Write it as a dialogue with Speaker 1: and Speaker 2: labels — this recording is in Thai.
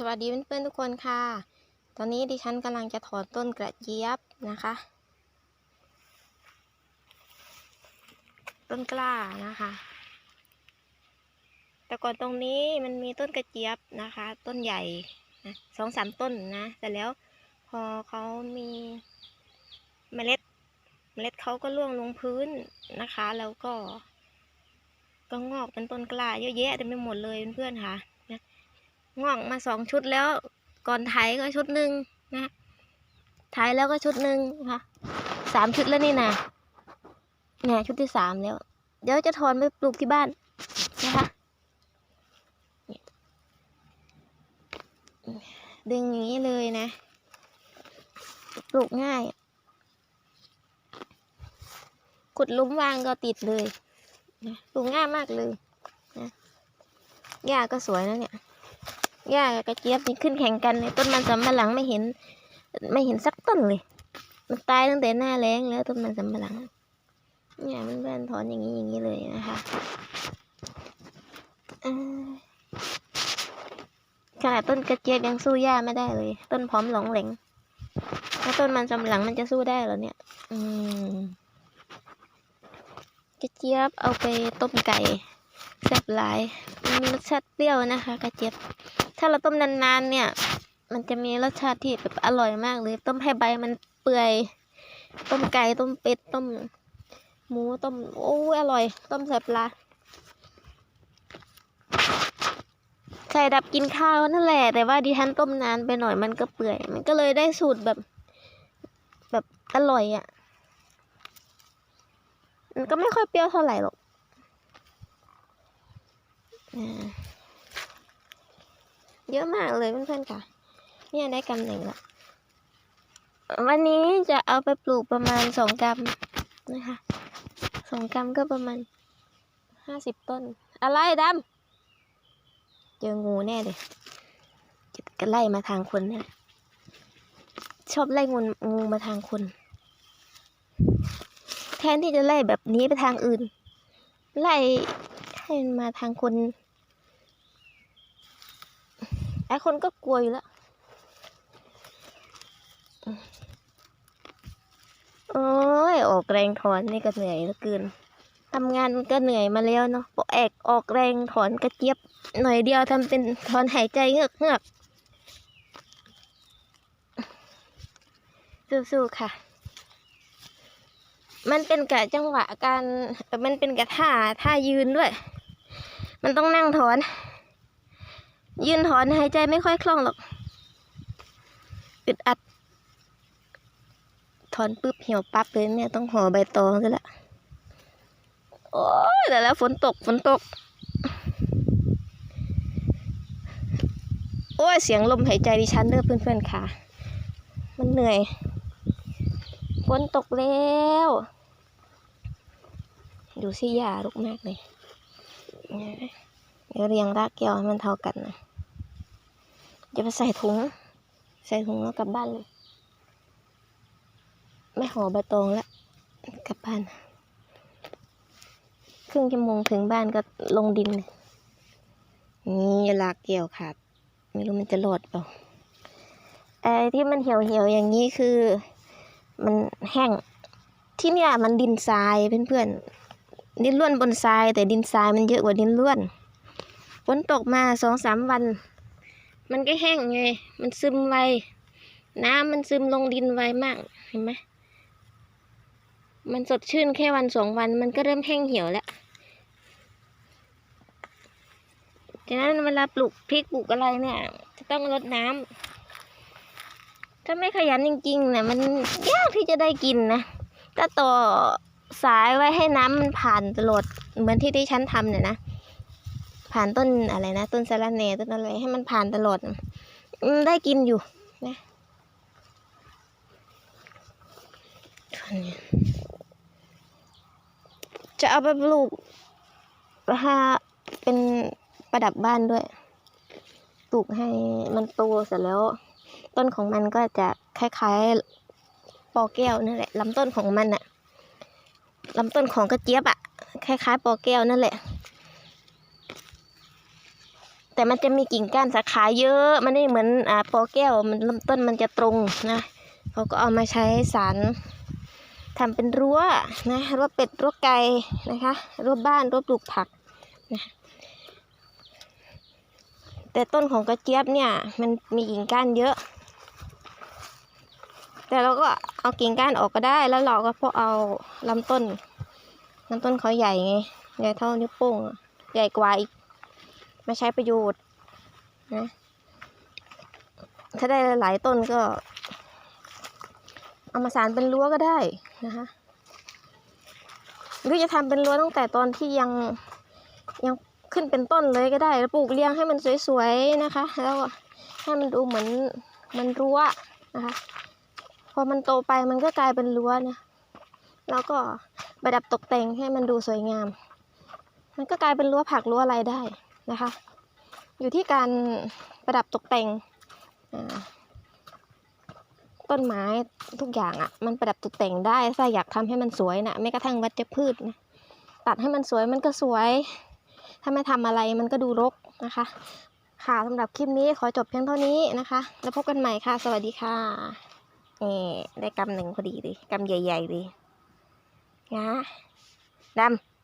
Speaker 1: สวัสดีเพื่อนๆทุกคนค่ะ ตอนนี้ดิฉันกำลังจะถอนต้นกระเจี๊ยบนะคะ ต้นกล้านะคะ แต่ก่อนตรงนี้มันมีต้นกระเจี๊ยบนะคะ ต้นใหญ่สองสามต้นนะแต่แล้วพอเขามีเมล็ด เมล็ดเขาก็ร่วงลงพื้นนะคะ แล้วก็ ก็งอกเป็นต้นกล้าเยอะแยะเต็มไปหมดเลยเพื่อนๆค่ะ งอกมาสองชุดแล้ว ก่อนไถก็ชุดหนึ่งนะไถแล้วก็ชุดหนึ่งค่ะสามชุดแล้วนี่นะเนี่ยชุดที่สามแล้ว เดี๋ยวจะถอนไปปลูกที่บ้านนะคะดึงอย่างนี้เลยนะ ปลูกง่าย ขุดลุมวางก็ติดเลย ปลูกง่ายมากเลยนะหญ้าก็สวยนะเนี่ย หญ้ากับกระเจี๊ยบนี่ขึ้นแข่งกันเลยต้นมันสำปะหลังไม่เห็น ไม่เห็นสักต้นเลย มันตายตั้งแต่หน้าแล้งแล้วต้นมันสำปะหลังเนี่ยมันเพื่อนถอนอย่างนี้อย่างนี้เลยนะคะอ้ยขนาดต้นกระเจี๊ยบยังสู้หญ้าไม่ได้เลย ต้นพร้อมหลงเหลงแล้วต้นมันสำปะหลังมันจะสู้ได้เหรอเนี่ย อืมกระเจี๊ยบเอาไปต้มไก่แซ่บหลาย มีรสชาติเปรี้ยวนะคะ กระเจี๊ยบ ถ้าเราต้มนานๆเนี่ย มันจะมีรสชาติที่แบบอร่อยมากเลย ต้มให้ใบมันเปื่อย ต้มไก่ ต้มเป็ด ต้มหมู ต้ม โอ้อร่อย ต้มใส่ปลาใส่ดับกินข้าวนั่นแหละ แต่ว่าดิฉันต้มนานไปหน่อยมันก็เปื่อย มันก็เลยได้สูตรแบบ แบบอร่อยอะ่ะ มันก็ไม่ค่อยเปรี้ยวเท่าไหร่หรอกอ่า เยอะมากเลยเพื่อนๆค่ะ เนี่ยได้กำหนึ่งละวันนี้จะเอาไปปลูกประมาณสองกรัมนะคะสองกรัมก็ประมาณห้าสิบต้น อะไรดำเจองูแน่เลยจะไล่มาทางคนเนี่ยชอบไล่งูงูมาทางคน แทนที่จะไล่แบบนี้ไปทางอื่น ไล่ให้มันมาทางคน ไอ้คนก็กลัวอยู่แล้วโอ้ยออกแรงถอนนี่ก็เหนื่อยเหลือเกินทำงานก็เหนื่อยมาแล้วเนาะปอแอกออกแรงถอนกระเจี๊ยบหน่อยเดียวทำเป็นถอนหายใจเงือกเงือกสู้ๆค่ะ มันเป็นกะจังหวะการมันเป็นกะท่าท่ายืนด้วย มันต้องนั่งถอน ยืนถอนหายใจไม่ค่อยคล่องหรอกอึดอัด ถอนปุ๊บเหี่ยวปั๊บเลยเนี่ยต้องห่อใบตองซะละโอ้ยแต่แล้วฝนตกฝนตก โอ้ยเสียงลมหายใจดิฉันเด้อเพื่อนๆค่ะ มันเหนื่อยฝนตกแล้วดูสิหญ้าลุกมากเลยเนี่ยเดี๋ยวเรียงรากแก้วให้มันเท่ากันนะ จะไปใส่ถุง ใส่ถุงแล้วกลับบ้านเลย ไม่ห่อใบตองแล้ว กลับบ้าน ครึ่งชั่วโมงถึงบ้านก็ลงดินเลยนี่ลากเกี่ยวขาดไม่รู้มันจะรอดเปล่าไอ้ที่มันเหี่ยวเหี่ยวๆอย่างนี้คือ มันแห้ง ที่เนี่ยมันดินทรายเพื่อนๆดินล้วนบนทราย แต่ดินทรายมันเยอะกว่าดินล้วนฝนตกมาสองสามวัน มันก็แห้งไง มันซึมไว น้ำมันซึมลงดินไวมาก เห็นไหม มันสดชื่นแค่วันสองวัน มันก็เริ่มแห้งเหี่ยวแล้วฉะนั้นเวลาปลูกพริกปลูกอะไรเนี่ย จะต้องรดน้ำ ถ้าไม่ขยันจริงๆเนี่ยมันยากที่จะได้กินนะ ถ้าต่อสายไว้ให้น้ำมันผ่านตลอดเหมือนที่ที่ฉันทำเนี่ยนะ ผ่านต้นอะไรนะ ต้นสะระแหน่ต้นอะไรให้มันผ่านตลอดอได้กินอยู่นะจะเอาไปปลูกถ้าเป็นประดับบ้านด้วย ปลูกให้มันโตเสร็จแล้ว ต้นของมันก็จะคล้ายๆ ปอแก้วนั่นแหละลำต้นของมันอะลำต้นของกระเจี๊ยบอะคล้ายๆ ปอแก้วนั่นแหละ แต่มันจะมีกิ่งก้านสาขาเยอะ มันไม่เหมือนอ่าปอแก้วมันลำต้นมันจะตรงนะเขาก็เอามาใช้สารทำเป็นรั้วนะรั้วเป็ดรั้วไก่นะคะรั้วบ้านรั้วปลูกผักนะแต่ต้นของกระเจี๊ยบเนี่ยมันมีกิ่งก้านเยอะ แต่เราก็เอากิ่งก้านออกก็ได้แล้วเราก็พอเอาลำต้นลำต้นเขาใหญ่ไงใหญ่เท่านิ้วโป้งใหญ่กว่าอีก มาใช้ประโยชน์นะถ้าได้หลายต้นก็ เอามาสานเป็นรั้วก็ได้นะคะหรือจะทำเป็นรั้วตั้งแต่ตอนที่ยังยังขึ้นเป็นต้นเลยก็ได้ แล้วปลูกเรียงให้มันสวยๆนะคะ แล้วให้มันดูเหมือนมันรั้วนะคะ พอมันโตไปมันก็กลายเป็นรั้วเนี่ยแล้วก็ประดับตกแต่งให้มันดูสวยงาม มันก็กลายเป็นรั้วผักรั้วอะไรได้ นะคะ อยู่ที่การประดับตกแต่งต้นไม้ทุกอย่างอะ่ะ มันประดับตกแต่งได้ถ้าอยากทำให้มันสวยนะไม่กระทั่งวัชพืชนะตัดให้มันสวยมันก็สวย ถ้าไม่ทำอะไรมันก็ดูรกนะคะ ค่ะสำหรับคลิปนี้ขอจบเพียงเท่านี้นะคะ แล้วพบกันใหม่ค่ะ สวัสดีค่ะนี่ได้กำหนึ่งพอดีเลยกำใหญ่ๆเลยนะดำ